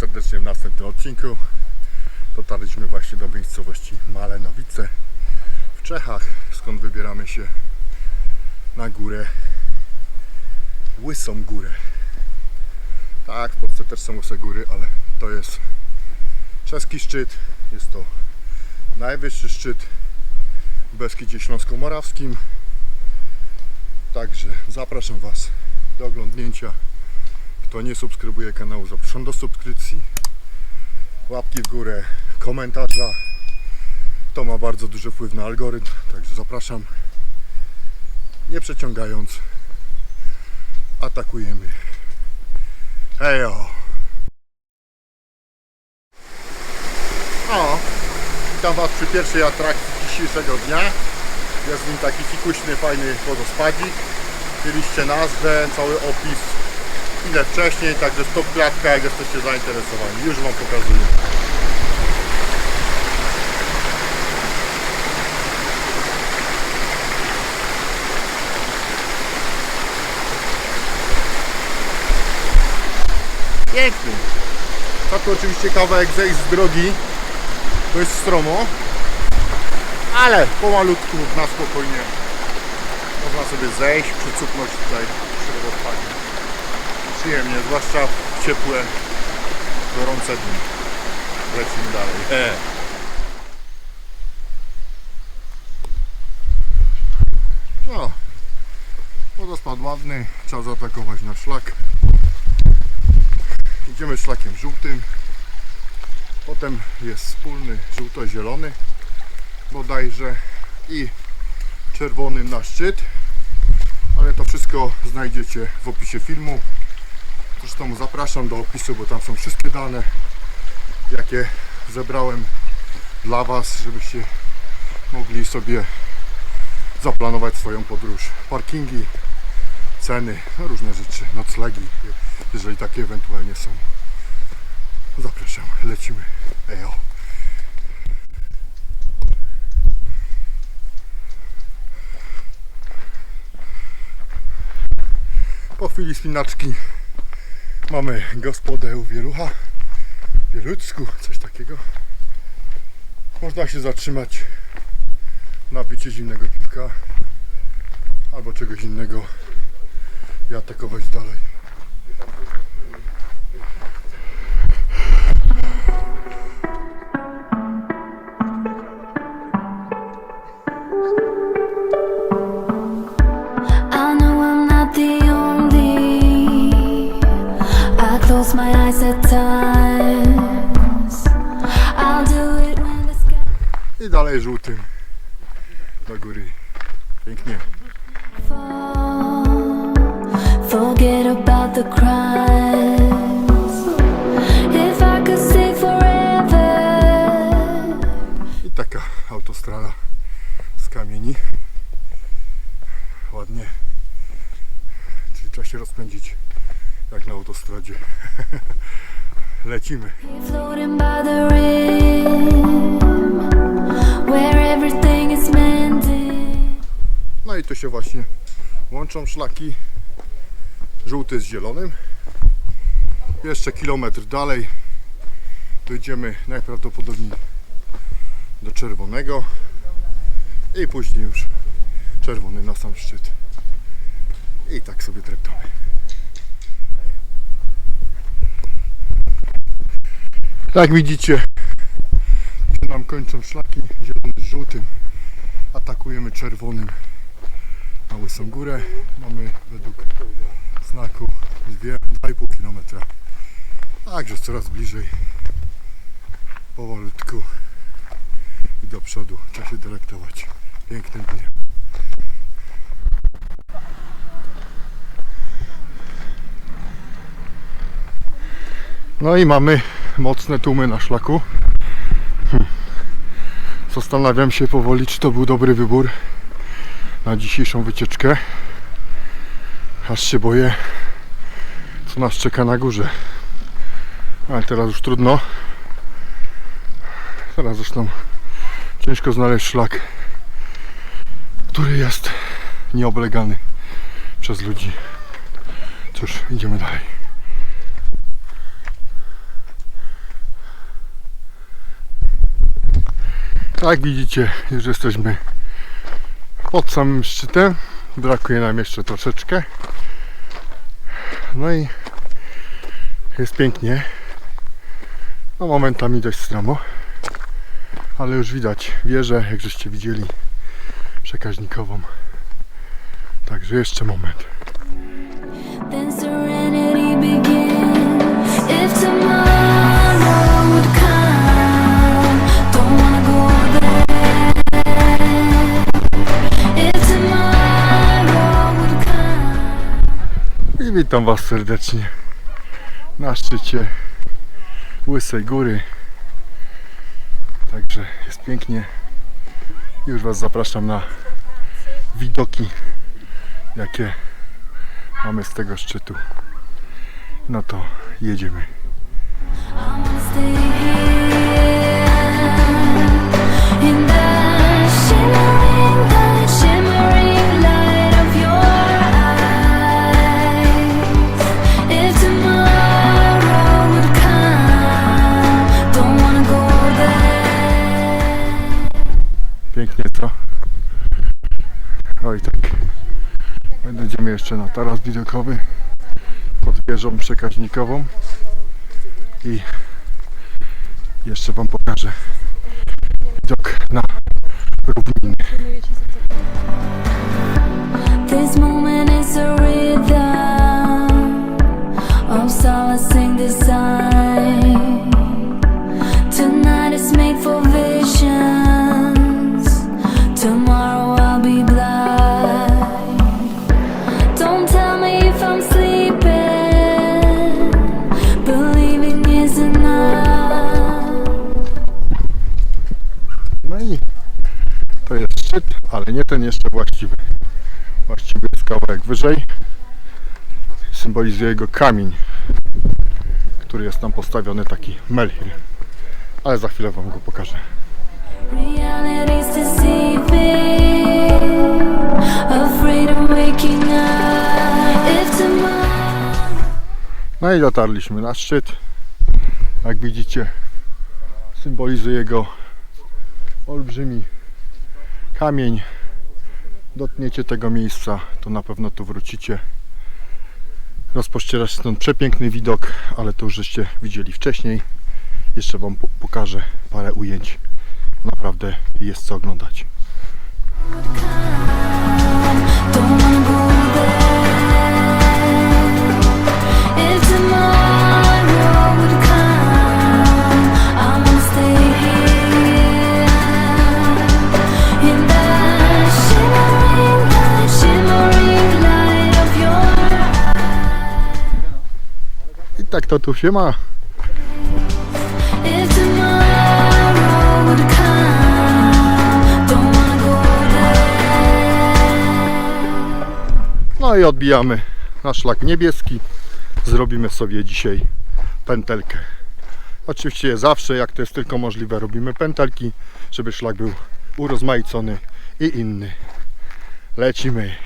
serdecznie w następnym odcinku. Dotarliśmy właśnie do miejscowości Malenowice w Czechach, skąd wybieramy się na górę Łysą Górę. Tak, w Polsce też są łyse góry, ale to jest czeski szczyt. Jest to najwyższy szczyt w Beskidzie Śląsko-Morawskim. Także zapraszam Was do oglądnięcia. Kto nie subskrybuje kanału, zapraszam do subskrypcji. Łapki w górę, komentarza. To ma bardzo duży wpływ na algorytm, także zapraszam. Nie przeciągając, atakujemy. Hejo! O, witam Was przy pierwszej atrakcji dzisiejszego dnia. Jest w nim taki fikuśny, fajny wodospadzik. Mieliście nazwę, cały opis chwilę wcześniej, także stop klatka, jak jesteście zainteresowani. Już Wam pokazuję. Piękny. To tu oczywiście kawałek zejść z drogi, to jest stromo, ale pomalutku, na spokojnie można sobie zejść, przycupnąć tutaj. Przyjemnie, zwłaszcza w ciepłe, gorące dni. Lecimy dalej. E. No, wodospad ładny, trzeba zaatakować na szlak. Idziemy szlakiem żółtym. Potem jest wspólny żółto-zielony bodajże i czerwony na szczyt. Ale to wszystko znajdziecie w opisie filmu. Zresztą zapraszam do opisu, bo tam są wszystkie dane, jakie zebrałem dla Was, żebyście mogli sobie zaplanować swoją podróż. Parkingi, ceny, no różne rzeczy, noclegi, jeżeli takie ewentualnie są. Zapraszam, lecimy. Ejo. Po chwili spinaczki mamy gospodę u Wielucha, Wielucku, coś takiego. Można się zatrzymać napicie zimnego piwka albo czegoś innego i atakować dalej. I dalej żółtym do góry. Pięknie. Forget about the crimes. If I could stay forever. I taka autostrada z kamieni. Ładnie. Czyli trzeba się rozpędzić jak na autostradzie. Lecimy. Floating by the rim. Tu się właśnie łączą szlaki. Żółty z zielonym. Jeszcze kilometr dalej dojdziemy najprawdopodobniej do czerwonego i później już czerwony na sam szczyt. I tak sobie dreptamy. Jak widzicie, się nam kończą szlaki zielony z żółtym. Atakujemy czerwonym na Łysą Górę. Mamy według znaku 2,5 km. Także coraz bliżej. Powolutku i do przodu. Trzeba się delektować pięknym dniem. No i mamy mocne tłumy na szlaku. Hm. Zastanawiam się powoli, czy to był dobry wybór na dzisiejszą wycieczkę. Aż się boję, co nas czeka na górze. Ale teraz już trudno. Teraz zresztą ciężko znaleźć szlak, który jest nieoblegany przez ludzi. Cóż, idziemy dalej. Tak widzicie, już jesteśmy pod samym szczytem. Brakuje nam jeszcze troszeczkę. No i jest pięknie. No momentami dość stromo. Ale już widać wieżę, jak żeście widzieli, przekaźnikową. Także jeszcze moment. Then serenity begins. If tomorrow witam Was serdecznie na szczycie Łysej Góry. Także jest pięknie. Już Was zapraszam na widoki, jakie mamy z tego szczytu. No to jedziemy. Jeszcze na taras widokowy pod wieżą przekaźnikową i jeszcze Wam pokażę widok na równiny. This moment is a rhythm of solacing design. Ale nie ten jeszcze właściwy. Właściwy jest kawałek wyżej. Symbolizuje go kamień, który jest tam postawiony, taki melhir. Ale za chwilę Wam go pokażę. No i dotarliśmy na szczyt. Jak widzicie, symbolizuje go olbrzymi kamień. Dotkniecie tego miejsca, to na pewno tu wrócicie. Rozpościera się stąd przepiękny widok, ale to już żeście widzieli wcześniej. Jeszcze Wam po- pokażę parę ujęć. Naprawdę jest co oglądać. I tak to tu się ma. No i odbijamy na szlak niebieski. Zrobimy sobie dzisiaj pętelkę. Oczywiście zawsze, jak to jest tylko możliwe, robimy pętelki, żeby szlak był urozmaicony i inny. Lecimy.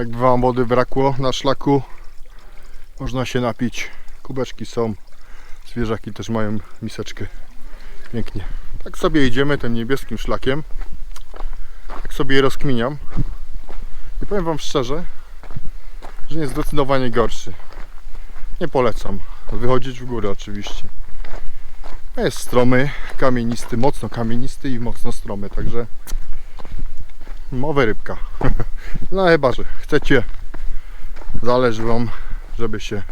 Jakby Wam wody brakło na szlaku, można się napić. Kubeczki są, zwierzaki też mają miseczkę. Pięknie. Tak sobie idziemy tym niebieskim szlakiem. Tak sobie je rozkminiam. I powiem Wam szczerze, że jest zdecydowanie gorszy. Nie polecam. Wychodzić w górę oczywiście. Jest stromy, kamienisty, mocno kamienisty i mocno stromy, także mowy rybka. No chyba, że chcecie, zależy Wam, żeby się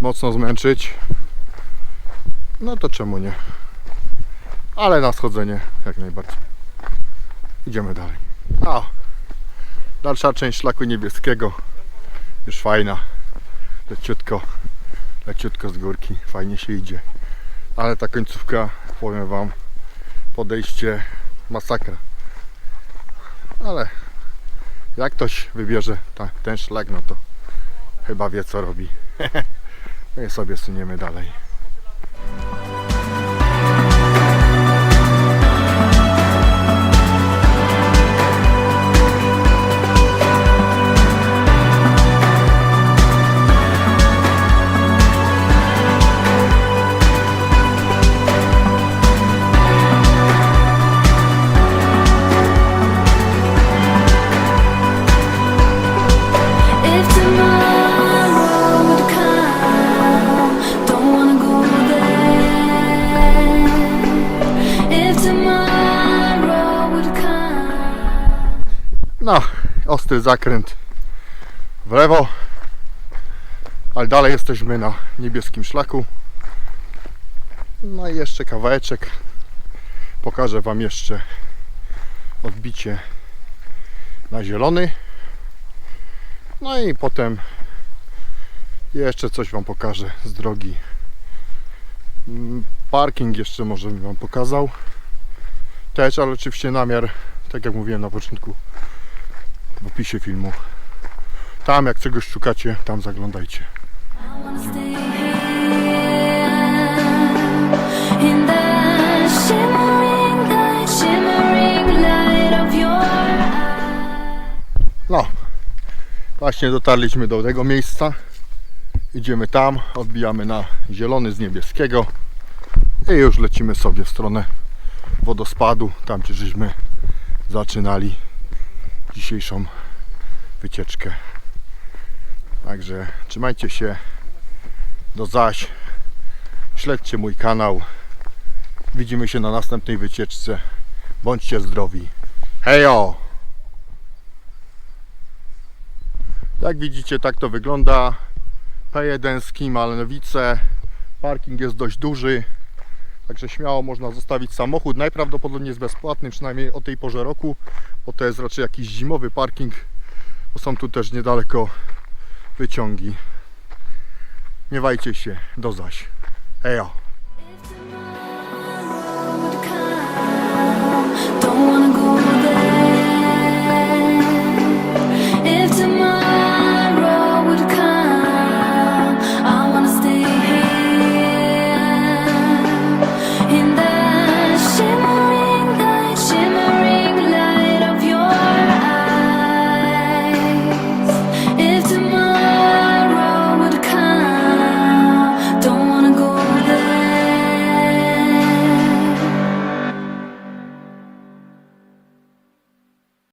mocno zmęczyć, no to czemu nie? ale na schodzenie jak najbardziej. Idziemy dalej. A, dalsza część szlaku niebieskiego już fajna. Leciutko, leciutko z górki, fajnie się idzie. Ale ta końcówka, powiem Wam, podejście masakra. Ale jak ktoś wybierze ta, ten szlak, no to chyba wie co robi. I sobie suniemy dalej. Ostry zakręt w lewo, ale dalej jesteśmy na niebieskim szlaku. No i jeszcze kawałeczek. Pokażę Wam jeszcze odbicie na zielony. No i potem jeszcze coś Wam pokażę z drogi. Mm, Parking jeszcze może bym Wam pokazał. Też, ale oczywiście namiar, tak jak mówiłem na początku, w opisie filmu. Tam jak czegoś szukacie, tam zaglądajcie. No, właśnie dotarliśmy do tego miejsca. Idziemy tam, odbijamy na zielony z niebieskiego i już lecimy sobie w stronę wodospadu, tam gdzie żeśmy zaczynali dzisiejszą wycieczkę. Także trzymajcie się. Do zaś. Śledźcie mój kanał. Widzimy się na następnej wycieczce. Bądźcie zdrowi. Hejo! Jak widzicie, tak to wygląda. P1 z Kim Malnowice. Parking jest dość duży. Także śmiało można zostawić samochód. Najprawdopodobniej jest bezpłatny, przynajmniej o tej porze roku, bo to jest raczej jakiś zimowy parking. Bo są tu też niedaleko wyciągi. Nie wajcie się, do zaś. Hejo.